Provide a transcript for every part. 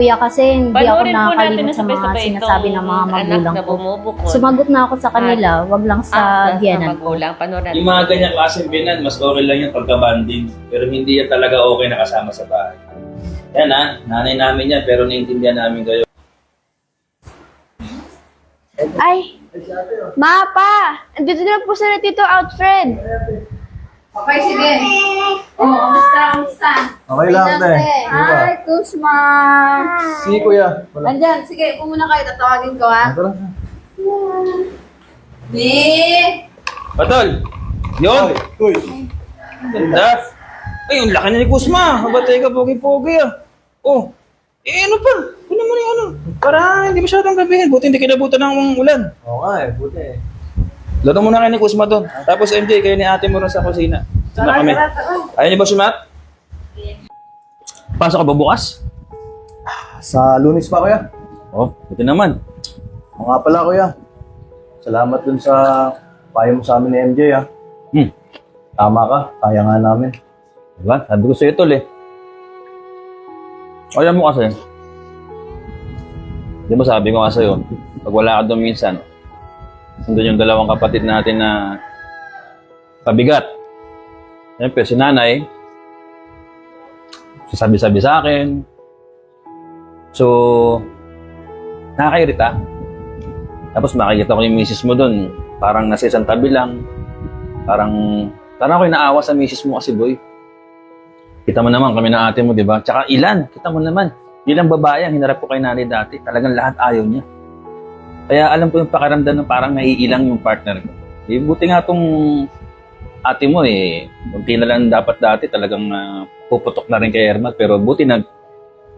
Kuya kasi hindi ako Panoorin nakakalimot na sa mga sinasabi ng mga magulang ko. Sumagot na ako sa kanila, wag lang sa Ah, sa, sa biyanan ko. Yung mga ganyan klaseng binan, mas okay lang yung pagka-banding. Pero hindi yan talaga okay na kasama sa bahay. Yan ha, nanay namin yan, pero naiintindihan namin kayo. Ay! Ma, pa! Andito na po sila Tito Alfred. Okay, sige. Oh, kamusta, kamusta? Okay lang, te. Hi, Kusma. Si kuya. Wala. Nandyan, sige, upo muna kayo, tatawagin ko ha. Ito lang. Ni! Patol! Yun! Uy. Ganda! Ay, yung laki na ni Kusma! Mabatay ka, pogi-pogi ah! Oh! Eh, ano pa? Ano naman yung ano? Para hindi masyadong gabihin. Buti hindi kinabutan ng ulan. Oo nga eh, buti eh. Laro muna kayo ni Kusma doon. Tapos MJ, kayo ni ate mo rin sa kusina. Sina kami. Ayaw niyo ba sumat? Pasok ka ba bukas? Sa lunis pa kuya. Oh, buti naman. Oo nga pala kuya. Salamat dun sa payo mo sa amin ni MJ ah. Hmm. Tama ka, kaya nga namin. Diba? Sabi ko sa'yo tol eh. Kaya mo kasi. Di ba sabi ko nga sa'yo, pag wala ka doon minsan, nandun yung dalawang kapatid natin na pabigat. Siyempre, si nanay, sasabi-sabi sa akin. So, nakakairita. Tapos makikita ko yung misis mo doon, parang nasa isang tabi lang. Parang, parang ako naawa sa misis mo kasi boy. Kita mo naman kami na ate mo, di ba? Tsaka ilan, kita mo naman. Ilang babae ang hinarap ko kay nanay dati. Talagang lahat ayaw niya. Kaya alam ko yung pakiramdam na parang naiilang yung partner ko. Eh, buti nga tong ate mo eh. Kunti na lang dapat dati talagang ah, puputok na rin kay Ermat. Pero buti nag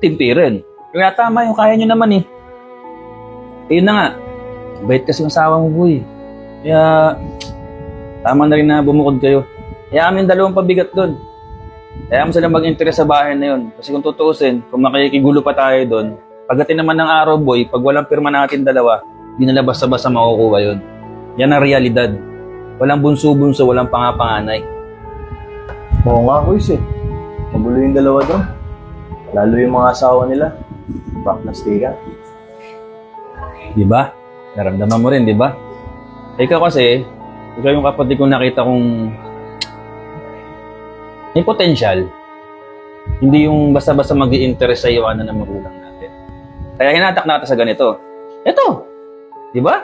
timpirin. Kaya tama yung kaya nyo naman eh. Ayun na nga. Bait kasi yung asawa mo, boy. Kaya tama na rin na bumukod kayo. Kaya amin dalawang pabigat doon. Kaya mo sila mag-interest sa bahay na yun. Kasi kung tutuusin, kung makikigulo pa tayo doon, pagdating naman ng araw, boy, pag walang pirma natin dalawa, di na basta-basta makukuha yun. Yan ang realidad. Walang bunso-bunso, walang pangapanganay. Oo nga kuya eh. Magulo yung dalawa doon. Lalo yung mga asawa nila. Baklastikan. Di ba? Naramdaman mo rin, di ba? Ikaw kasi, ikaw yung kapatid kong nakita kong may potential. Hindi yung basta-basta mag interest sa iyo ano ng magulang natin. Kaya hinatak natin sa ganito. Ito! Di ba?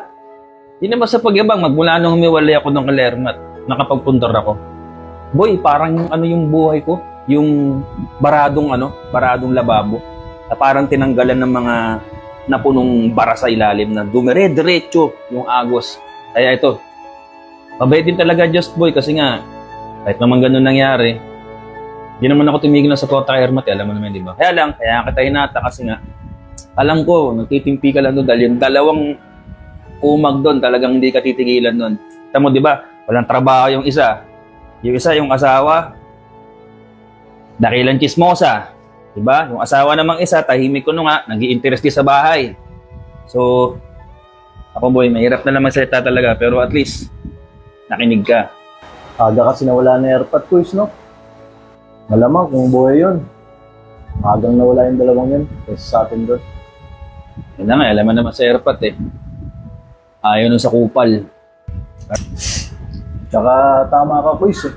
Hindi naman sa pagyabang, magmula nung humiwalay ako ng kalermat, nakapagpundar ako. Boy, parang yung ano yung buhay ko, yung baradong ano, baradong lababo, na parang tinanggalan ng mga napunong bara sa ilalim na dumire-diretso yung agos. Kaya ito, mabait din talaga Just Boy kasi nga, kahit naman ganun nangyari, hindi naman ako tumigil na sa Kota Hermat, eh, alam mo naman, di ba? Kaya lang, kaya kita hinata kasi nga, alam ko, nagtitimpi ka lang doon dahil yung dalawang umag doon, talagang hindi ka titigilan doon. Tamo, di ba? Walang trabaho yung isa. Yung isa, yung asawa, dakilang chismosa. Di ba? Yung asawa namang isa, tahimik ko nga, nag interest sa bahay. So, ako boy, mahirap na naman salita talaga, pero at least, nakinig ka. Aga kasi nawala na airpot kuys, no? Malamang kung buhay yun. Agang nawala yung dalawang yun. Kaysa sa atin doon. Yun na nga, alam mo naman sa airpot eh. Ayaw nun sa kupal. Tsaka tama ka kuys eh.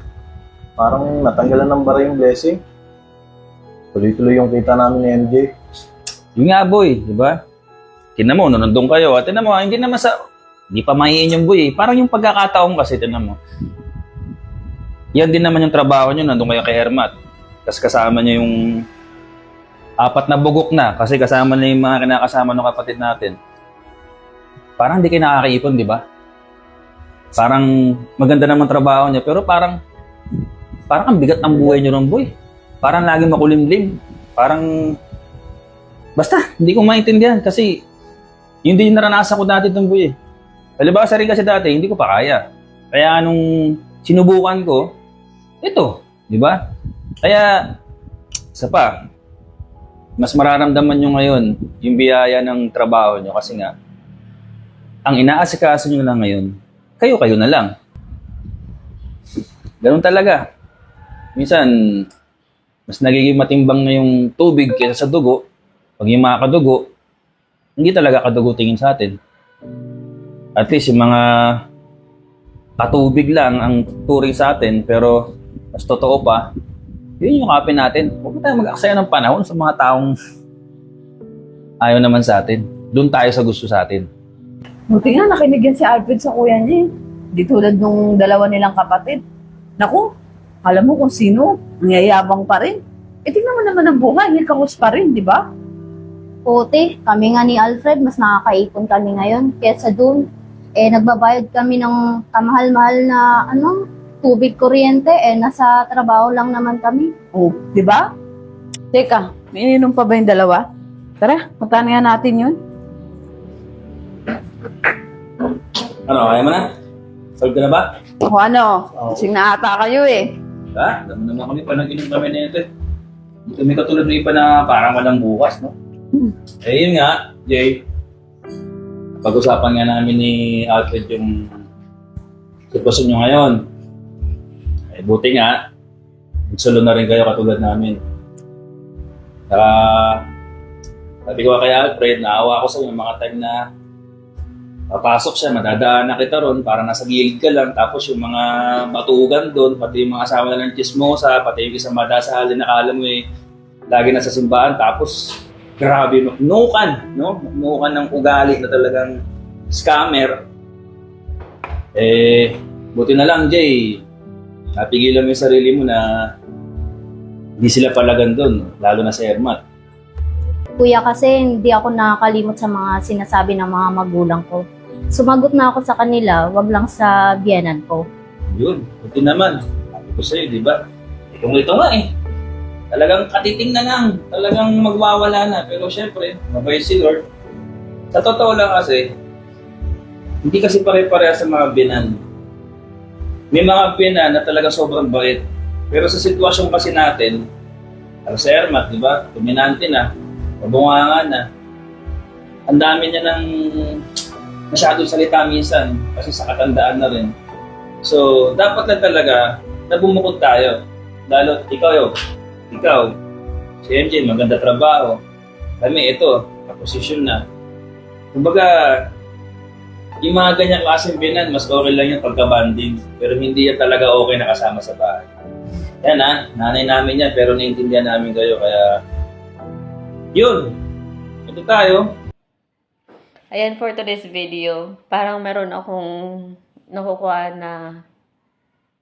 Parang natanggalan ng bara yung blessing. Tuloy-tuloy yung kita namin ni MJ. Yung nga boy, di ba? Tinan mo, nandun kayo, at tinan mo, hindi naman sa... Hindi pa mahiin yung boy eh. Parang yung pagkakataon kasi, tinan mo. Yan din naman yung trabaho nyo, nandun kayo kay Hermat. Tapos kasama nyo yung apat na bugok na kasi kasama na yung mga kinakasama ng kapatid natin. Parang hindi kayo nakakaipon, di ba? Parang maganda naman trabaho niya, pero parang parang ang bigat ng buhay niyo ron, boy. Parang laging makulimlim. Parang basta hindi ko maintindihan kasi yun din yung naranasan ko dati doon, boy. Eh. Halimbawa sa rin kasi dati, hindi ko pa kaya. Kaya nung sinubukan ko, ito, di ba? Kaya, isa pa, mas mararamdaman nyo ngayon yung biyaya ng trabaho nyo kasi nga, ang inaasikaso nyo lang ngayon, kayo-kayo na lang. Ganun talaga. Minsan, mas nagiging matimbang na yung tubig kaysa sa dugo Pag yung mga kadugo, hindi talaga kadugo tingin sa atin. At least yung mga katubig lang ang turing sa atin, pero mas totoo pa, yun yung kape natin. Huwag tayo mag-aksaya ng panahon sa mga taong ayaw naman sa atin. Doon tayo sa gusto sa atin. Buti nga nakinig yan si Alfred sa kuya niya eh. Di tulad nung dalawa nilang kapatid. Naku, alam mo kung sino, nangyayabang pa rin. E tingnan mo naman ang buhay, hikakus pa rin, di ba? Puti, kami nga ni Alfred, mas nakakaipon kami ngayon. Kesa doon, eh, nagbabayad kami ng kamahal-mahal na, ano, tubig kuryente, eh, nasa trabaho lang naman kami. Oh, di ba? Teka, may ininom pa ba yung dalawa? Tara, nga natin yun. Ano, kaya mo na? Solve ka na ba? O ano, sing na ata kayo eh. Ha? Dami naman kami pa nag-inom kami na ito. eh. Hindi kami katulad ng iba na parang walang bukas, no? Eh, yun nga, Jay. Pag-usapan nga namin ni Alfred yung sitwasyon nyo ngayon. Eh, buti nga, nagsulo na rin kayo katulad namin. Saka, sabi ko kay Alfred, naawa ko sa yung mga time na papasok siya, madadaanan kita ron, para nasa gilid ka lang, tapos yung mga batugan doon, pati yung mga asawa na ng chismosa, pati yung isang madasahalin na kala mo eh, lagi nasa simbahan, tapos grabe, nukan, no? Nukan ng ugali na talagang scammer. Eh, buti na lang, Jay, napigilan mo yung sarili mo na hindi sila palagan doon, lalo na sa Ermat. Kuya kasi, hindi ako nakakalimot sa mga sinasabi ng mga magulang ko. Sumagot na ako sa kanila, wag lang sa biyanan ko. Yun, buti naman. Sabi ko sa'yo, di ba? Itong ito nga eh. Talagang katiting na lang. Talagang magwawala na. Pero syempre, mabait si Lord. Sa totoo lang kasi, hindi kasi pare-pareha sa mga binan. May mga binan na talaga sobrang bait. Pero sa sitwasyon kasi natin, ano sa Ermat, di ba? Dominante na. Mabunganga na. Ang dami niya ng masyadong salita minsan kasi sa katandaan na rin. So, dapat lang talaga na bumukod tayo. Lalo, ikaw yun. Ikaw, si MJ, maganda trabaho. Kami, ito, kaposisyon na. Kumbaga, yung mga ganyang klaseng binan, mas okay lang yung pagka-banding. Pero hindi yan talaga okay na kasama sa bahay. Yan ha, nanay namin yan, pero naiintindihan namin kayo. Kaya, yun. Ito tayo. Ayan for today's video. Parang meron akong nakukuha na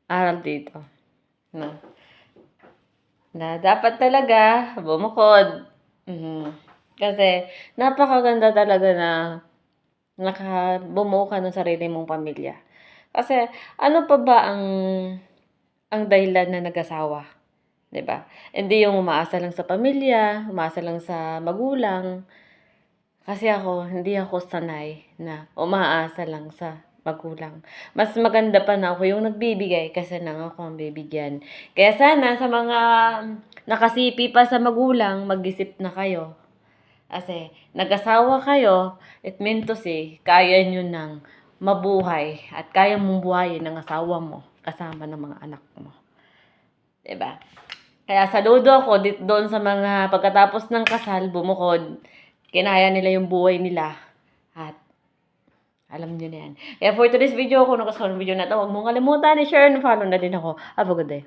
aral dito. No? Na dapat talaga bumukod. Mhm. Kasi napakaganda talaga na nakabumuo ka ng sarili mong pamilya. Kasi ano pa ba ang ang dahilan na nag-asawa? 'Di ba? Hindi yung umaasa lang sa pamilya, umaasa lang sa magulang. Kasi ako, hindi ako sanay na umaasa lang sa magulang. Mas maganda pa na ako yung nagbibigay kasi nang ako ang bibigyan. Kaya sana sa mga nakasipi pa sa magulang, mag-isip na kayo. Kasi nag-asawa kayo, it meant to say, kaya nyo nang mabuhay at kaya mong buhayin ng asawa mo kasama ng mga anak mo. ba? Kaya saludo ako doon sa mga pagkatapos ng kasal, bumukod, kinaya nila yung buhay nila. At alam nyo na yan. Kaya for today's video, kung nagustuhan ng video na ito, huwag mong kalimutan i-share and follow na din ako. Have a good day.